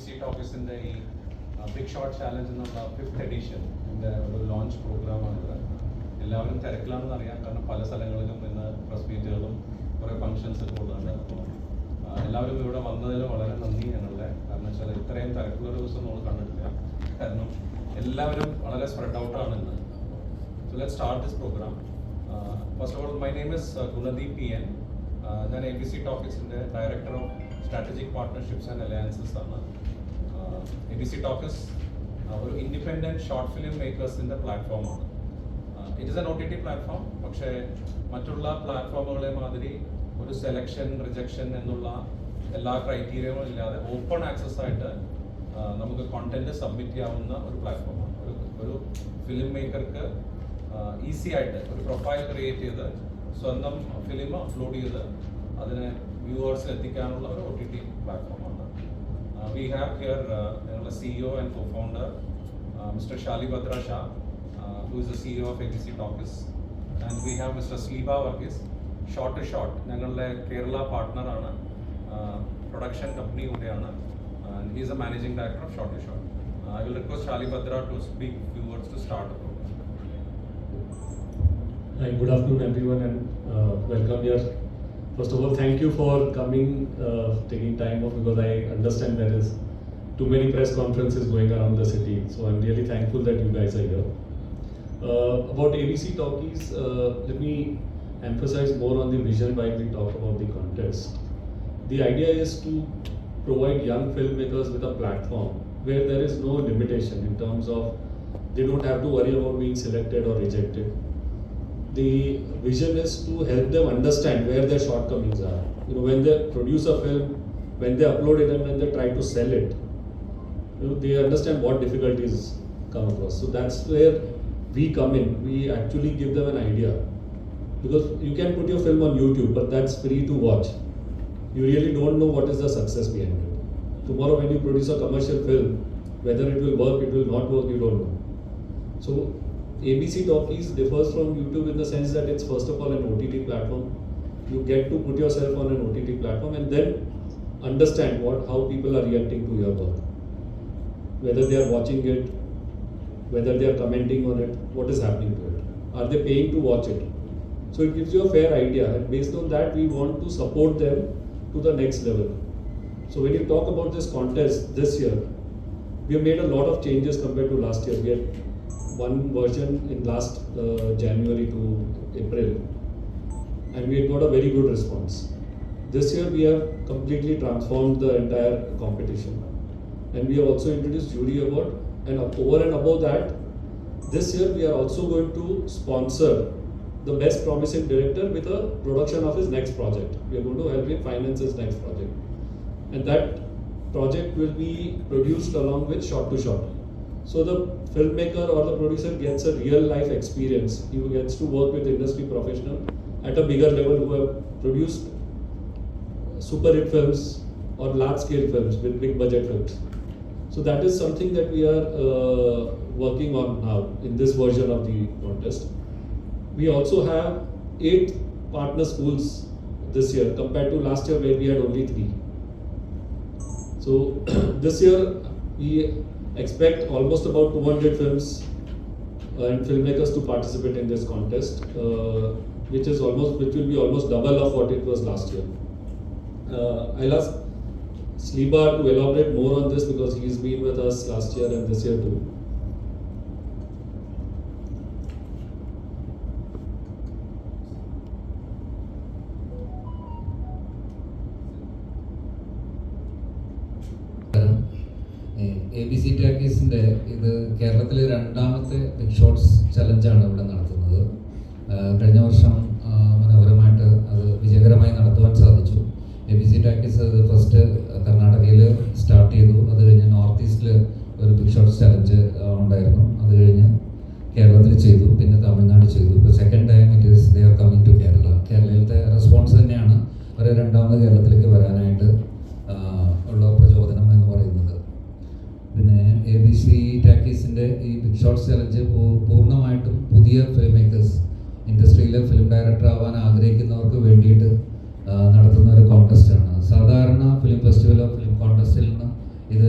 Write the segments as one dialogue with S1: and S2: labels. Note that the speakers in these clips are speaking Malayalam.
S1: സീറ്റ് ഓഫീസിന്റെ ഈ ബിഗ് ഷോട്ട് ചാലഞ്ച് എന്നുള്ള ഫിഫ്ത്ത് എഡിഷൻ ഒരു ലോഞ്ച് പ്രോഗ്രാമാണിത് എല്ലാവരും തിരക്കിലാണെന്ന് അറിയാം. കാരണം പല സ്ഥലങ്ങളിലും ഇന്ന് പ്രസ് മീറ്റുകളും കുറേ ഫങ്ഷൻസ് ഒക്കെ അപ്പോൾ എല്ലാവരും ഇവിടെ വന്നതിൽ വളരെ നന്ദി ഞങ്ങളുടെ. കാരണം വെച്ചാൽ ഇത്രയും തിരക്കുള്ള ദിവസം നമ്മൾ കണ്ടിട്ടില്ല. കാരണം എല്ലാവരും വളരെ സ്പ്രെഡ് ഔട്ടാണ് ഇന്ന്. So let start this program first of all my name is Gunadeep P N ഞാൻ A B C ടോക്കീസിന്റെ director of strategic partnerships and alliances ആണ്. എ ബി സി ടോക്കസ് ഒരു ഇൻഡിപെൻഡന്റ് ഷോർട്ട് ഫിലിം മേക്കേഴ്സിന്റെ പ്ലാറ്റ്ഫോമാണ് it is an O T T platform പക്ഷേ മറ്റുള്ള പ്ലാറ്റ്ഫോമുകളെ മാതിരി ഒരു സെലക്ഷൻ റിജക്ഷൻ എന്നുള്ള എല്ലാ ക്രൈറ്റീരിയകളും ഇല്ലാതെ ഓപ്പൺ ആക്സസ് ആയിട്ട് ആ, നമുക്ക് കോണ്ടന്റ് സബ്മിറ്റ് ചെയ്യാവുന്ന ഒരു പ്ലാറ്റ്ഫോമാണ് ഒരു ഒരു ഫിലിം മേക്കർക്ക് ഈസി ആയിട്ട് ഒരു പ്രൊഫൈൽ ക്രിയേറ്റ് ചെയ്ത് സ്വന്തം ഫിലിം അപ്ലോഡ് ചെയ്ത് അതിനെ വ്യൂവേഴ്സിൽ എത്തിക്കാനുള്ള ഒരു ഒ ടി ടി പ്ലാറ്റ്ഫോമാണ് വി ഹാവ് ഹിയർ ഞങ്ങളുടെ CEO and co founder mister Shalibhadra Shah who is the CEO of ABC Talkers. And we have Mr. Sleeba Varghese, shot to shot ഞങ്ങളുടെ കേരള പാർട്ട്ണറാണ് പ്രൊഡക്ഷൻ കമ്പനി കൂടെയാണ് is a managing director of shot to shot I will request Shalibhadra to speak few words to start the program
S2: Hi, good afternoon, everyone, and uh, welcome here. First of all, thank you for coming, uh, taking time off because I understand there is too many press conferences going around the city. So I'm really thankful that you guys are here. Uh, about ABC Talkies, uh, let me emphasize more on the vision while we talk about the contest. The idea is to provide young filmmakers with a platform where there is no limitation in terms of they don't have to worry about being selected or rejected the vision is to help them understand where their shortcomings are. You know, when they produce a film, when they upload it and when they try to sell it, you know, they understand what difficulties come across. So that's where we come in. We actually give them an idea. Because you can put your film on YouTube, but that's free to watch. You really don't know what is the success behind it. Tomorrow, when you produce a commercial film, whether it will work, it will not work, you don't know. So ABC Talkies differs from YouTube in the sense that it's first of all an OTT platform. You get to put yourself on an OTT platform and then understand what how people are reacting to your work. Whether they are watching it, whether they are commenting on it, what is happening to it. Are they paying to watch it? So it gives you a fair idea, and based on that, we want to support them to the next level. So when you talk about this contest this year, we have made a lot of changes compared to last year. We had one version in last uh, January to April, and we had got a very good response. This year we have completely transformed the entire competition, and we have also introduced jury award. And over and above that, this year we are also going to sponsor the best promising director with a production of his next project. We are going to help him finance his next project, and that project will be produced along with shot to shot. So the filmmaker or the producer gets a real life experience. He gets to work with industry professional at a bigger level who have produced super hit films or large scale films with big budget films. So that is something that we are uh, working on now in this version of the contest. We also have eight partner schools this year compared to last year where we had only three. So this year we expect almost about 200 films uh, and filmmakers to participate in this contest, uh, which is almost which will be almost double of what it was last year. Uh, I'll ask Sleeba to elaborate more on this because he's been with us last year and this year too.
S3: A B C ടാക്കീസിന്റെ ഇത് കേരളത്തിലെ രണ്ടാമത്തെ ബിഗ് ഷോട്ട്സ് ചലഞ്ചാണ് ഇവിടെ നടത്തുന്നത്. കഴിഞ്ഞ വർഷം മനോഹരമായിട്ട് അത് വിജയകരമായി നടത്തുവാൻ സാധിച്ചു. എ ബി സി ടാക്കീസ് അത് ഫസ്റ്റ് കർണാടകയിൽ സ്റ്റാർട്ട് ചെയ്തു. അത് കഴിഞ്ഞ് നോർത്ത് ഈസ്റ്റിൽ ഒരു ബിഗ് ഷോട്ട്സ് ചലഞ്ച് ഉണ്ടായിരുന്നു. അത് കഴിഞ്ഞ് കേരളത്തിൽ ചെയ്തു. പിന്നെ തമിഴ്നാട് ചെയ്തു. ഇപ്പോൾ second time it is they are coming to Kerala കേരളത്തിലത്തെ response തന്നെയാണ്. അവരെ രണ്ടാമത് കേരളത്തിലേക്ക് വരാനായിട്ട് ഉള്ള പ്രചോദനം എ ബി സി ടാക്കീസിന്റെ ഈ ബിഗ് ഷോട്ട്സ് ചലഞ്ച് പൂർണമായിട്ടും പുതിയ ഫിലിം മേക്കേഴ്സ് ഇൻഡസ്ട്രിയിലെ ഫിലിം ഡയറക്ടർ ആവാൻ ആഗ്രഹിക്കുന്നവർക്ക് വേണ്ടിയിട്ട് ആ, നടത്തുന്ന ഒരു കോൺടെസ്റ്റാണ് സാധാരണ ഫിലിം ഫെസ്റ്റിവൽ ഓഫ് ഫിലിം കോൺടെസ്റ്റിൽ നിന്ന് ഇത്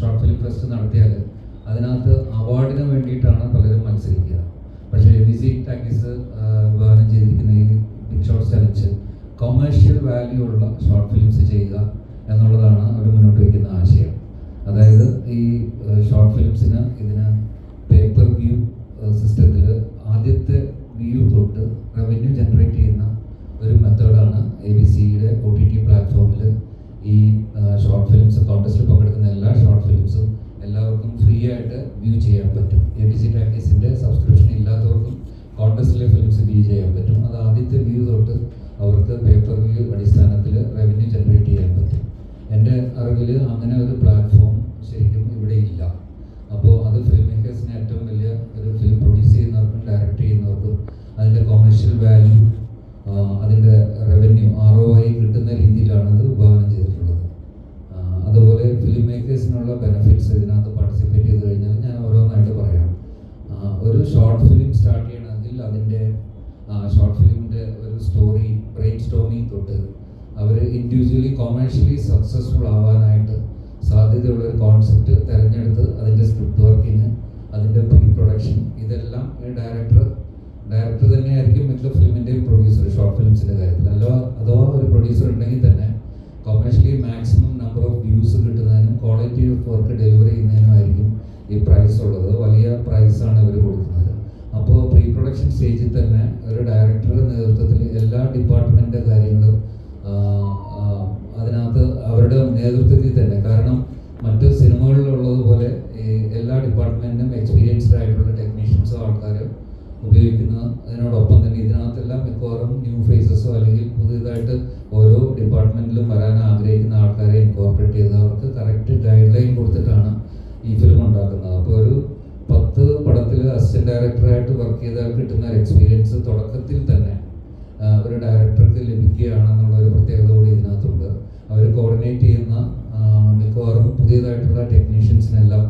S3: ഷോർട്ട് ഫിലിം ഫെസ്റ്റ് നടത്തിയാൽ അതിനകത്ത് അവാർഡിന് വേണ്ടിയിട്ടാണ് പലരും മത്സരിക്കുക പക്ഷേ എ ബി സി ടാക്കീസ് വിഭാവനം ചെയ്തിരിക്കുന്ന ഈ big short challenge commercial value ഉള്ള ഷോർട്ട് ഫിലിംസ് ചെയ്യുക എന്നുള്ളതാണ് അവർ മുന്നോട്ട് വയ്ക്കുന്ന ആശയം. അതായത് ഈ ഷോർട്ട് ഫിലിംസിന് ഇതിന് പേപ്പർ വ്യൂ സിസ്റ്റത്തിൽ ആദ്യത്തെ വ്യൂ തൊട്ട് റവന്യൂ ജനറേറ്റ് ചെയ്യുന്ന ഒരു മെത്തേഡാണ് എ ബി സിയുടെ ഒ ടി ടി പ്ലാറ്റ്ഫോമിൽ ഈ ഷോർട്ട് ഫിലിംസ് കോൺടെസ്റ്റിൽ പങ്കെടുക്കുന്ന എല്ലാ ഷോർട്ട് ഫിലിംസും എല്ലാവർക്കും ഫ്രീ ആയിട്ട് വ്യൂ ചെയ്യാൻ പറ്റും. എ ബി സി ടാക്കീസിന്റെ സബ്സ്ക്രിപ്ഷൻ ഇല്ലാത്തവർക്കും കോൺടെസ്റ്റിലെ ഫിലിംസ് വ്യൂ ചെയ്യാൻ പറ്റും. അത് ആദ്യത്തെ വ്യൂ തൊട്ട് അവർക്ക് പേപ്പർ വ്യൂ അടിസ്ഥാനത്തിൽ റവന്യൂ ജനറേറ്റ് ചെയ്യാൻ പറ്റും എന്റെ അങ്ങനെ ഒരു പ്ലാറ്റ്ഫോം ഇൻഡിവിജ്വലി കൊമേഴ്ഷ്യലി സക്സസ്ഫുൾ ആവാനായിട്ട് സാധ്യതയുള്ള ഒരു കോൺസെപ്റ്റ് തിരഞ്ഞെടുത്ത് അതിന്റെ സ്ക്രിപ്റ്റ് വർക്കിങ് അതിന്റെ പ്രീ പ്രൊഡക്ഷൻ ഇതെല്ലാം ഡയറക്ടർ ഡയറക്ടർ തന്നെയായിരിക്കും മിക്ക ഫിലിമിന്റെയും പ്രൊഡ്യൂസർ ഷോർട്ട് ഫിലിംസിന്റെ കാര്യത്തിൽ. അല്ലോ അഥവാ ഒരു പ്രൊഡ്യൂസർ ഉണ്ടെങ്കിൽ തന്നെ commercially maximum number of views കിട്ടുന്നതിനും quality of work delivery ചെയ്യുന്നതിനുമായിരിക്കും ഈ പ്രൈസ് ഉള്ളത്. വലിയ പ്രൈസാണ് ഇവർ കൊടുക്കുന്നത്. അപ്പോൾ പ്രീ പ്രൊഡക്ഷൻ സ്റ്റേജിൽ തന്നെ ഒരു ഡയറക്ടറുടെ നേതൃത്വത്തിൽ എല്ലാ ഡിപ്പാർട്ട്മെന്റിന്റെ കാര്യങ്ങളും നേതൃത്വത്തിൽ തന്നെ. കാരണം മറ്റു സിനിമകളിലുള്ളതുപോലെ എല്ലാ ഡിപ്പാർട്ട്മെന്റിനും എക്സ്പീരിയൻസ്ഡ് ആയിട്ടുള്ള ടെക്നീഷ്യൻസോ ആൾക്കാരോ ഉപയോഗിക്കുന്ന അതിനോടൊപ്പം തന്നെ ഇതിനകത്തെല്ലാം മിക്കവാറും ന്യൂ ഫേസസോ അല്ലെങ്കിൽ പുതിയതായിട്ട് ഓരോ ഡിപ്പാർട്ട്മെന്റിലും വരാൻ ആഗ്രഹിക്കുന്ന ആൾക്കാരെ ഇൻകോർപ്പറേറ്റ് ചെയ്ത് അവർക്ക് കറക്റ്റ് ഗൈഡ് ലൈൻ കൊടുത്തിട്ടാണ് ഈ ഫിലിം ഉണ്ടാക്കുന്നത്. അപ്പോൾ ഒരു പത്ത് പടത്തിൽ അസിസ്റ്റന്റ് ഡയറക്ടറായിട്ട് വർക്ക് ചെയ്താൽ കിട്ടുന്ന ഒരു എക്സ്പീരിയൻസ് തുടക്കത്തിൽ തന്നെ ഒരു ഡയറക്ടർക്ക് ലഭിക്കുകയാണെന്നുള്ള ഒരു പ്രത്യേകത കൂടി ഇതിനകത്തുണ്ട്. അവർ കോർഡിനേറ്റ് ചെയ്യുന്ന മിക്കവാറും പുതിയതായിട്ടുള്ള ടെക്നീഷ്യൻസിനെല്ലാം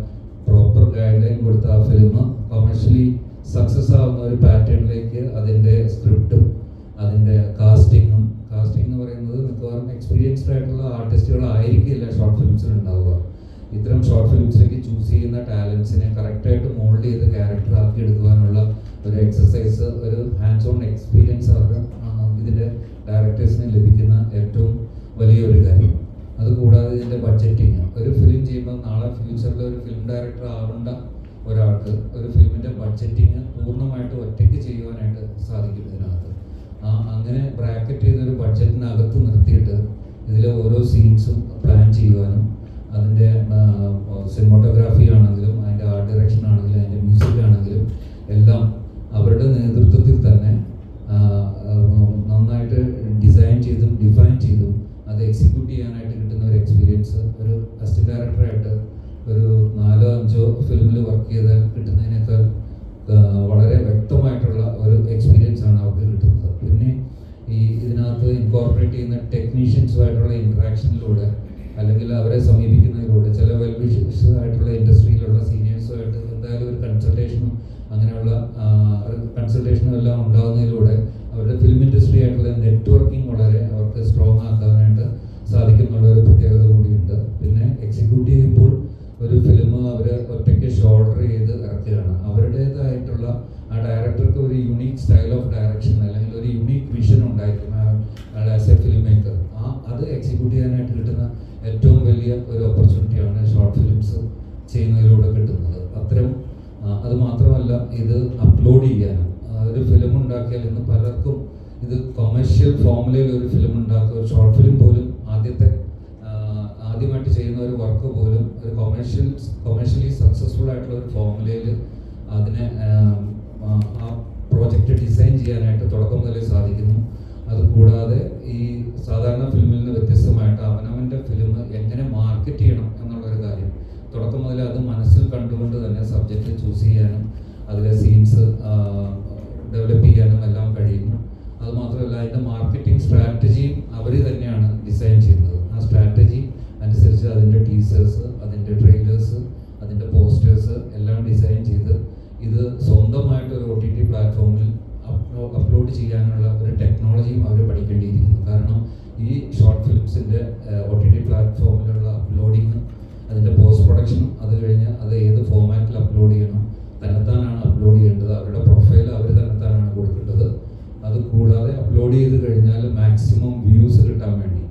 S3: പ്രോപ്പർ ഗൈഡ് ലൈൻ കൊടുത്ത ആ ഫിലിം കൊമേഴ്ഷ്യലി സക്സസ് ആവുന്ന ഒരു പാറ്റേണിലേക്ക് അതിന്റെ സ്ക്രിപ്റ്റും അതിന്റെ കാസ്റ്റിങ്ങും കാസ്റ്റിംഗ് എന്ന് പറയുന്നത് മിക്കവാറും എക്സ്പീരിയൻസ്ഡ് ആയിട്ടുള്ള ആർട്ടിസ്റ്റുകളായിരിക്കില്ല ഷോർട്ട് ഫിലിംസിൽ ഉണ്ടാവുക. ഇത്തരം ഷോർട്ട് ഫിലിംസിലേക്ക് ചൂസ് ചെയ്യുന്ന ടാലൻസിനെ കറക്റ്റായിട്ട് മോൾഡ് ചെയ്ത് ക്യാരക്ടർ ആക്കി എടുക്കുവാനുള്ള ഒരു എക്സസൈസ് ഒരു ഹാൻഡ്സ് ഓൺ എക്സ്പീരിയൻസ് അവർക്ക് ആ, ഇതിന്റെ ഡയറക്ടേഴ്സിന് ലഭിക്കുന്ന ഏറ്റവും വലിയൊരു കാര്യം. അതുകൂടാതെ ഇതിന്റെ ബഡ്ജറ്റിങ് ഒരു ഫിലിം ചെയ്യുമ്പോൾ നാളെ ഫ്യൂച്ചറിൽ ഒരു ഫിലിം ഡയറക്ടർ ആവേണ്ട ഒരാൾക്ക് ഒരു ഫിലിമിന്റെ ബഡ്ജറ്റിങ് പൂർണമായിട്ട് ഒറ്റയ്ക്ക് ചെയ്യുവാനായിട്ട് സാധിക്കും ഇതിനകത്ത്. അങ്ങനെ ബ്രാക്കറ്റ് ചെയ്തൊരു ബഡ്ജറ്റിനകത്ത് നിർത്തിയിട്ട് ഇതിലെ ഓരോ സീൻസും പ്ലാൻ ചെയ്യുവാനും അതിന്റെ സിനിമോട്ടോഗ്രാഫി ആണെങ്കിലും അതിന്റെ ആർട്ട് ഡയറക്ഷൻ ആണെങ്കിലും അതിന്റെ മ്യൂസിക് ആണെങ്കിലും എല്ലാം അവരുടെ നേതൃത്വത്തിൽ തന്നെ ആ, ആ, നന്നായിട്ട് ഡിസൈൻ ചെയ്തും ഡിഫൈൻ ചെയ്തും അത് എക്സിക്യൂട്ട് ചെയ്യാനായിട്ട് കിട്ടുന്ന ഒരു എക്സ്പീരിയൻസ് ഒരു അസിസ്റ്റന്റ് ഡയറക്ടറായിട്ട് ഒരു നാലോ അഞ്ചോ ഫിലിമിൽ വർക്ക് ചെയ്താൽ കിട്ടുന്നതിനേക്കാൾ വളരെ വ്യക്തമായിട്ടുള്ള ഒരു എക്സ്പീരിയൻസ് ആണ് അവർക്ക് കിട്ടുന്നത്. പിന്നെ ഈ ഇതിനകത്ത് ഇൻകോർപ്പറേറ്റ് ചെയ്യുന്ന ടെക്നീഷ്യൻസുമായിട്ടുള്ള ഇൻട്രാക്ഷനിലൂടെ അല്ലെങ്കിൽ അവരെ സമീപിക്കുന്നതിലൂടെ ചില വെൽവിഷേഴ്സ് ആയിട്ടുള്ള ഇൻഡസ്ട്രിയിലുള്ള സീനിയേഴ്സുമായിട്ട് എന്തായാലും ഒരു കൺസൾട്ടേഷനും അങ്ങനെയുള്ള ഡയറക്ഷൻ അല്ലെങ്കിൽ ഒരു യുണീക്ക് വിഷൻ ഉണ്ടായിരിക്കും ആസ് എ ഫിലിം മേക്കർ ആ അത് എക്സിക്യൂട്ട് ചെയ്യാനായിട്ട് കിട്ടുന്ന ഏറ്റവും വലിയ ഒരു ഓപ്പർച്യൂണിറ്റിയാണ് ഷോർട്ട് ഫിലിംസ് ചെയ്യുന്നതിലൂടെ കിട്ടുന്നത്. അത്തരം അത് മാത്രമല്ല ഇത് അപ്ലോഡ് ചെയ്യാനും ഒരു ഫിലിം ഉണ്ടാക്കിയാൽ ഇന്ന് പലർക്കും ഇത് കൊമേഴ്ഷ്യൽ ഫോമിലയിൽ ഒരു ഫിലിം ഉണ്ടാക്കുക ഒരു ഷോർട്ട് ഫിലിം പോലും ആദ്യത്തെ ആദ്യമായിട്ട് ചെയ്യുന്ന ഒരു വർക്ക് പോലും ഒരു കൊമേഴ്ഷ്യൽ കൊമേഴ്ഷ്യലി സക്സസ്ഫുൾ ആയിട്ടുള്ള ഒരു ഫോമുലയിൽ അതിനെ പ്രോജക്റ്റ് ഡിസൈൻ ചെയ്യാനായിട്ട് തുടക്കം മുതലേ സാധിക്കുന്നു. അതുകൂടാതെ ഈ സാധാരണ ഫിലിമിൽ നിന്ന് വ്യത്യസ്തമായിട്ട് അവനവന്റെ ഫിലിം എങ്ങനെ മാർക്കറ്റ് ചെയ്യണം എന്നുള്ളൊരു കാര്യം. തുടക്കം മുതൽ അത് മനസ്സിൽ കണ്ടുകൊണ്ട് തന്നെ സബ്ജക്റ്റ് ചൂസ് ചെയ്യാനും അതിലെ സീൻസ് ഡെവലപ്പ് ചെയ്യാനും എല്ലാം കഴിയുന്നു അതുമാത്രമല്ല അതിന്റെ മാർക്കറ്റിംഗ് സ്ട്രാറ്റജിയും അവർ തന്നെയാണ് ഡിസൈൻ ചെയ്യുന്നത്. ആ സ്ട്രാറ്റജി അനുസരിച്ച് അതിന്റെ ടീച്ചേഴ്സ് അതിന്റെ ട്രെയിലേഴ്സ് അതിന്റെ പോസ്റ്റേഴ്സ് എല്ലാം ഡിസൈൻ ചെയ്ത് ഇത് സ്വന്തമായിട്ട് ഒരു ഒ ടി ടി പ്ലാറ്റ്ഫോമിൽ അപ്ലോഡ് ചെയ്യാനുള്ള ഒരു ടെക്നോളജിയും അവർ പഠിക്കേണ്ടിയിരിക്കുന്നു. കാരണം ഈ ഷോർട്ട് ഫിലിംസിന്റെ ഒ ടി ടി പ്ലാറ്റ്ഫോമിലുള്ള അപ്ലോഡിങ് അതിന്റെ പോസ്റ്റ് പ്രൊഡക്ഷനും അത് കഴിഞ്ഞ് അത് ഏത് ഫോമാറ്റിൽ അപ്ലോഡ് ചെയ്യണം തന്നെത്താനാണ് അപ്ലോഡ് ചെയ്യേണ്ടത്. അവരുടെ പ്രൊഫൈൽ അവർ തന്നെത്താനാണ് കൊടുക്കേണ്ടത്. അത് കൂടാതെ അപ്ലോഡ് ചെയ്ത് കഴിഞ്ഞാൽ മാക്സിമം വ്യൂസ് കിട്ടാൻ വേണ്ടി.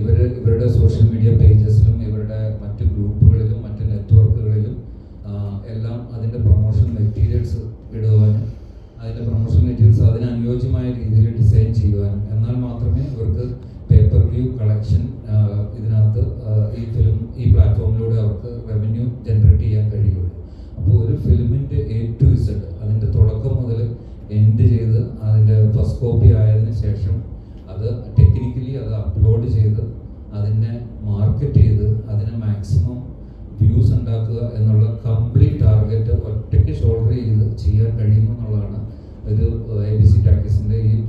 S3: ഇവർ ഇവരുടെ സോഷ്യൽ മീഡിയ പേജസിലും ഇവരുടെ മറ്റ് ഗ്രൂപ്പുകളിലും മറ്റ് നെറ്റ്വർക്കുകളിലും എല്ലാം അതിന്റെ പ്രൊമോഷൻ മെറ്റീരിയൽസ് ഇടുവാനും അതിന്റെ പ്രൊമോഷൻ മെറ്റീരിയൽസ് അതിന് അനുയോജ്യമായ രീതിയിൽ ഡിസൈൻ ചെയ്യുവാനും. എന്നാൽ മാത്രമേ ഇവർക്ക് പേപ്പർ വ്യൂ കളക്ഷൻ ഇതിനകത്ത് ഈ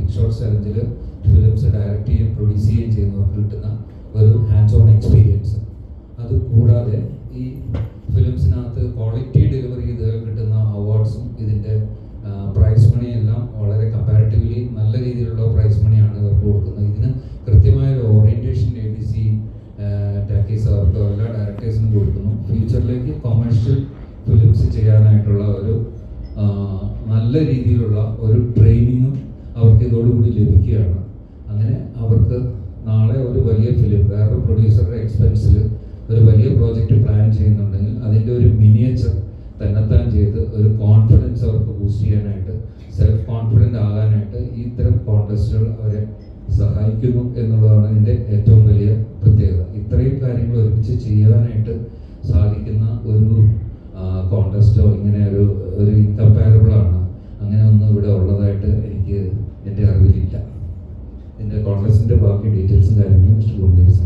S3: ഈ ചലഞ്ചിൽ ഫിലിംസ് ഡയറക്റ്റ് ചെയ്യുകയും പ്രൊഡ്യൂസ് ചെയ്യുകയും ചെയ്യുന്നവർക്ക് കിട്ടുന്ന ഒരു ഹാൻഡ്സ് ഓൺ എക്സ്പീരിയൻസ് അത് കൂടാതെ ഈ ഫിലിംസിനകത്ത് ക്വാളിറ്റി ഡെലിവറി ചെയ്ത് കിട്ടുന്ന അവാർഡ്സും ഇതിന്റെ പ്രൈസ് മണിയെല്ലാം വളരെ കമ്പാരിറ്റീവ്ലി നല്ല രീതിയിലുള്ള പ്രൈസ് മണിയാണ് ഇവർക്ക് കൊടുക്കുന്നത്. ഇതിന് കൃത്യമായ ഒരു orientation A B C talkies അവർക്ക് എല്ലാ ഡയറക്ടേഴ്സിനും കൊടുക്കുന്നു. ഫ്യൂച്ചറിലേക്ക് കൊമേഴ്ഷ്യൽ ഫിലിംസ് ചെയ്യാനായിട്ടുള്ള ഒരു നല്ല രീതിയിലുള്ള ഒരു ട്രെയിനിങ്ങും അവർക്ക് ഇതോടുകൂടി ലഭിക്കുകയാണ്. അങ്ങനെ അവർക്ക് നാളെ ഒരു വലിയ ഫിലിം വേറൊരു പ്രൊഡ്യൂസറുടെ എക്സ്പെൻസിൽ ഒരു വലിയ പ്രോജക്റ്റ് പ്ലാൻ ചെയ്യുന്നുണ്ടെങ്കിൽ അതിന്റെ ഒരു മിനിയേച്ചർ തന്നെത്താൻ ചെയ്ത് ഒരു കോൺഫിഡൻസ് അവർക്ക് ബൂസ്റ്റ് ചെയ്യാനായിട്ട് സെൽഫ് കോൺഫിഡന്റ് ആകാനായിട്ട് ഇത്തരം കോൺടെസ്റ്റുകൾ അവരെ സഹായിക്കുന്നു എന്നുള്ളതാണ് ഇതിന്റെ ഏറ്റവും വലിയ പ്രത്യേകത. ഇത്രയും കാര്യങ്ങൾ ഒരുമിച്ച് ചെയ്യാനായിട്ട് സാധിക്കുന്ന educators in the administrative organization.